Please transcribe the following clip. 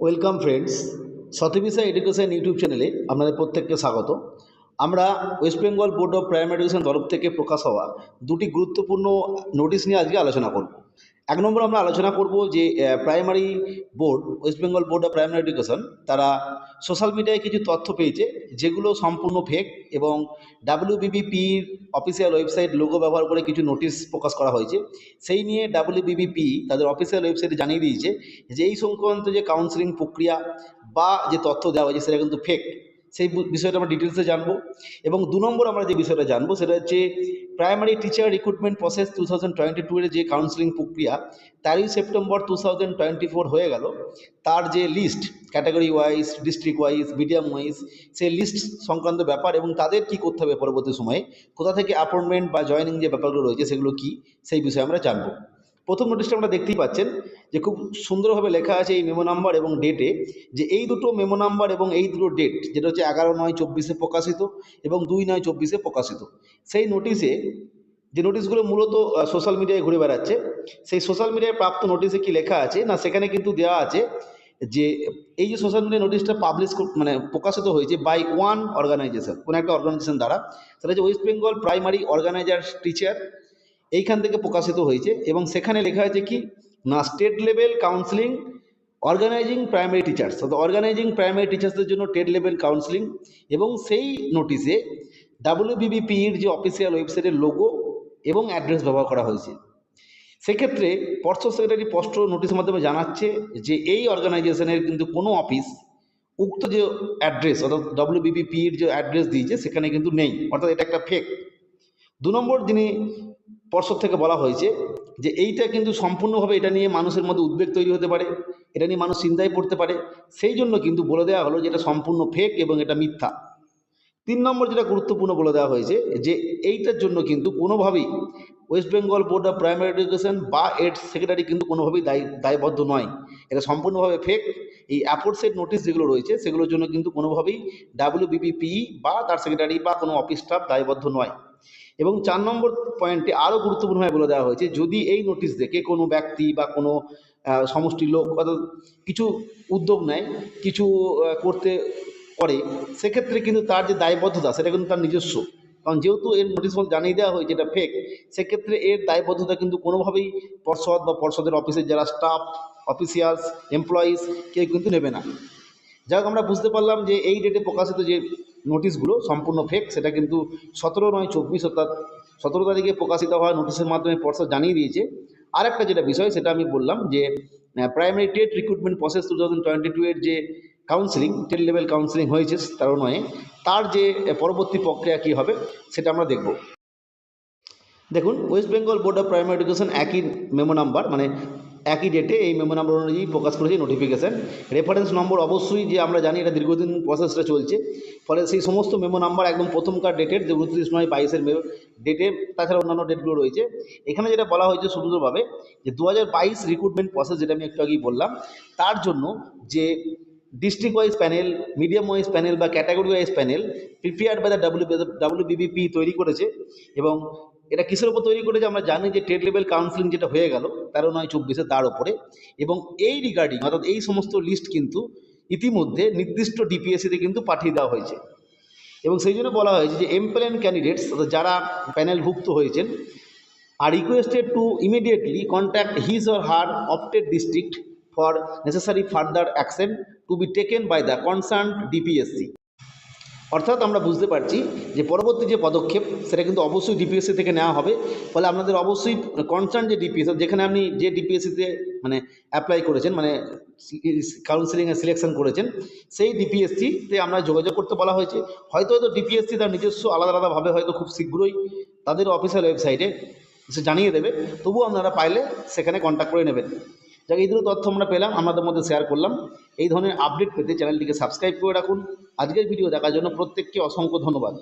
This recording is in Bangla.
Welcome friends Satibisha education YouTube চ্যানেলে আপনাদের প্রত্যেককে স্বাগত। আমরা West Bengal board of primary education তরফ থেকে প্রকাশ হওয়া দুটি গুরুত্বপূর্ণ নোটিশ নিয়ে আজকে আলোচনা করব। এক নম্বর আমরা আলোচনা করব যে primary board West Bengal board of primary education তারা সোশ্যাল মিডিয়ায় কিছু তথ্য পেয়েছে, যেগুলো সম্পূর্ণ ফেক এবং ডাব্লিউবিবিপির অফিসিয়াল ওয়েবসাইট লোগো ব্যবহার করে কিছু নোটিশ প্রকাশ করা হয়েছে। সেই নিয়ে ডাব্লিউবিবিপি তাদের অফিসিয়াল ওয়েবসাইটে জানিয়ে দিয়েছে যে, এই সংক্রান্ত যে কাউন্সিলিং প্রক্রিয়া বা যে তথ্য দেওয়া হয়েছে, সেটা কিন্তু ফেক সেই বিষয়টা আমরা ডিটেলসে জানব। এবং দু নম্বর আমরা যে বিষয়টা জানব, সেটা হচ্ছে primary teacher recruitment process two thousand twenty two এর যে কাউন্সিলিং প্রক্রিয়া, তেরোই September two thousand twenty four হয়ে গেল। তার যে list category wise district wise medium wise সেই লিস্ট সংক্রান্ত ব্যাপার এবং তাদের কি করতে হবে পরবর্তী সময়ে, কোথা থেকে অ্যাপয়েন্টমেন্ট বা জয়েনিং যে ব্যাপারগুলো রয়েছে সেগুলো কি, সেই বিষয়ে আমরা জানব। প্রথম নোটিশটা আমরা দেখতেই পাচ্ছেন যে খুব সুন্দরভাবে লেখা আছে এই মেমো নাম্বার এবং ডেটে যে এই দুটো মেমো নাম্বার এবং এই দুটো ডেট যেটা হচ্ছে এগারো নয় চব্বিশে প্রকাশিত এবং দুই নয় চব্বিশে প্রকাশিত, সেই নোটিশে যে নোটিশগুলো মূলত সোশ্যাল মিডিয়ায় ঘুরে বেড়াচ্ছে, সেই সোশ্যাল মিডিয়ায় প্রাপ্ত নোটিশে কি লেখা আছে, না সেখানে কিন্তু দেওয়া আছে যে এই যে সোশ্যাল মিডিয়া নোটিশটা পাবলিশ মানে প্রকাশিত হয়েছে বাই ওয়ান অর্গানাইজেশন কোনো একটা অর্গানাইজেশন দ্বারা, সেটা হচ্ছে West Bengal primary organiser teacher এইখান থেকে প্রকাশিত হয়েছে এবং সেখানে লেখা আছে কি না state level counselling organising primary teachers অর্থাৎ অর্গানাইজিং প্রাইমারি টিচার্সদের জন্য স্টেট লেভেল কাউন্সিলিং এবং সেই নোটিশে ডাব্লিউবিবিপির যে অফিসিয়াল ওয়েবসাইটের লোগো এবং অ্যাড্রেস ব্যবহার করা হয়েছে। সেক্ষেত্রে পর্ষদ সেক্রেটারি স্পষ্ট নোটিশের মাধ্যমে জানাচ্ছে যে এই অর্গানাইজেশনের কিন্তু কোনো অফিস উক্ত যে অ্যাড্রেস অর্থাৎ ডব্লিউবিবিপির যে অ্যাড্রেস দিয়েছে, সেখানে কিন্তু নেই। অর্থাৎ এটা একটা ফেক দু নম্বর যিনি পর্ষদ থেকে বলা হয়েছে যে এইটা কিন্তু সম্পূর্ণভাবে এটা নিয়ে মানুষের মধ্যে উদ্বেগ তৈরি হতে পারে, এটা নিয়ে মানুষ চিন্তায় পড়তে পারে। সেই জন্য কিন্তু বলে দেওয়া হলো যে এটা সম্পূর্ণ ফেক এবং এটা মিথ্যা। তিন নম্বর যেটা গুরুত্বপূর্ণ বলে দেওয়া হয়েছে যে এইটার জন্য কিন্তু কোনোভাবেই West Bengal board of primary education বা এর সেক্রেটারি কিন্তু কোনোভাবেই দায়ী, দায়বদ্ধ নয়। এটা সম্পূর্ণভাবে ফেক এই অ্যাপোর্টসের নোটিশ যেগুলো রয়েছে সেগুলোর জন্য কিন্তু কোনোভাবেই ডাব্লিউবিপিপি বা তার সেক্রেটারি বা কোনো অফিস স্টাফ দায়বদ্ধ নয়। এবং চার নম্বর পয়েন্টে আরও গুরুত্বপূর্ণভাবে বলে দেওয়া হয়েছে যদি এই নোটিশ দেখে কোনো ব্যক্তি বা কোনো আহ, সমষ্টির লোক অর্থাৎ কিছু উদ্যোগ নেয় কিছু করতে করে সেক্ষেত্রে কিন্তু তার যে দায়বদ্ধতা সেটা কিন্তু তার নিজস্ব। কারণ যেহেতু এর নোটিশ মধ্যে জানিয়ে দেওয়া হয়েছে এটা ফেক সেক্ষেত্রে এর দায়বদ্ধতা কিন্তু কোনোভাবেই পর্ষদ বা পর্ষদের অফিসের যারা স্টাফ অফিসিয়ালস এমপ্লয়িজ কেউ কিন্তু নেবে না। যাই আমরা বুঝতে পারলাম যে এই ডেটে প্রকাশিত যে নোটিশগুলো সম্পূর্ণ ফেক সেটা কিন্তু সতেরো নয় চব্বিশ অর্থাৎ সতেরো তারিখে প্রকাশিত হওয়া নোটিশের মাধ্যমে পর্ষদ জানিয়ে দিয়েছে। আর একটা যেটা বিষয়, সেটা আমি বললাম যে primary TET recruitment process two thousand twenty two এর যে কাউন্সিলিং টেট লেভেল কাউন্সিলিং হয়েছে তেরো নয়। তার যে পরবর্তী প্রক্রিয়া কী হবে, সেটা আমরা দেখব। দেখুন West Bengal board of primary education একই মেমো নাম্বার মানে একই ডেটে এই মেমো নাম্বার অনুযায়ী প্রকাশ করেছে নোটিফিকেশান রেফারেন্স নম্বর অবশ্যই যে আমরা জানি এটা দীর্ঘদিন প্রসেসটা চলছে। ফলে সেই সমস্ত মেমো নাম্বার একদম প্রথমকার ডেটের যে উনত্রিশ নয় বাইশের ডেটে তাছাড়া অন্যান্য ডেটগুলো রয়েছে। এখানে যেটা বলা হয়েছে সুন্দরভাবে যে দু হাজার বাইশ রিক্রুটমেন্ট প্রসেস যেটা আমি একটু আগেই বললাম, তার জন্য যে district wise panel medium wise panel বা category wise panel prepared by the W W BBP তৈরি করেছে এবং এটা কিসের উপর তৈরি করেছে আমরা জানি যে টেট লেভেল কাউন্সিলিং যেটা হয়ে গেল তেরো নয় চব্বিশে তার ওপরে এবং এই রিগার্ডিং অর্থাৎ এই সমস্ত লিস্ট কিন্তু ইতিমধ্যে নির্দিষ্ট ডিপিএসসিতে কিন্তু পাঠিয়ে দেওয়া হয়েছে। এবং সেই জন্য বলা হয়েছে যে এমপ্লেন ক্যান্ডিডেটস যারা প্যানেলভুক্ত হয়েছেন are requested to immediately contact his or her opted district for necessary further action to be taken by the concern DPSC অর্থাৎ আমরা বুঝতে পারছি যে পরবর্তী যে পদক্ষেপ, সেটা কিন্তু অবশ্যই ডিপিএসসি থেকে নেওয়া হবে। ফলে আপনাদের অবশ্যই কনসার্ন যে ডিপিএস যেখানে আপনি যে ডিপিএসসিতে মানে অ্যাপ্লাই করেছেন মানে কাউন্সিলিংয়ে সিলেকশন করেছেন, সেই ডিপিএসসিতে আমরা যোগাযোগ করতে বলা হয়েছে। হয়তো হয়তো ডিপিএসসি তার নিজস্ব আলাদা আলাদাভাবে হয়তো খুব শীঘ্রই তাদের অফিসিয়াল ওয়েবসাইটে সে জানিয়ে দেবে। তবুও আপনারা পাইলে সেখানে কন্ট্যাক্ট করে নেবেন। যাক, এই দুটো তথ্য আমরা পেলাম আমাদের মধ্যে শেয়ার করলাম। এই ধরনের আপডেট পেতে চ্যানেলটিকে সাবস্ক্রাইব করে রাখুন। আজকের ভিডিও দেখার জন্য প্রত্যেককে অসংখ্য ধন্যবাদ।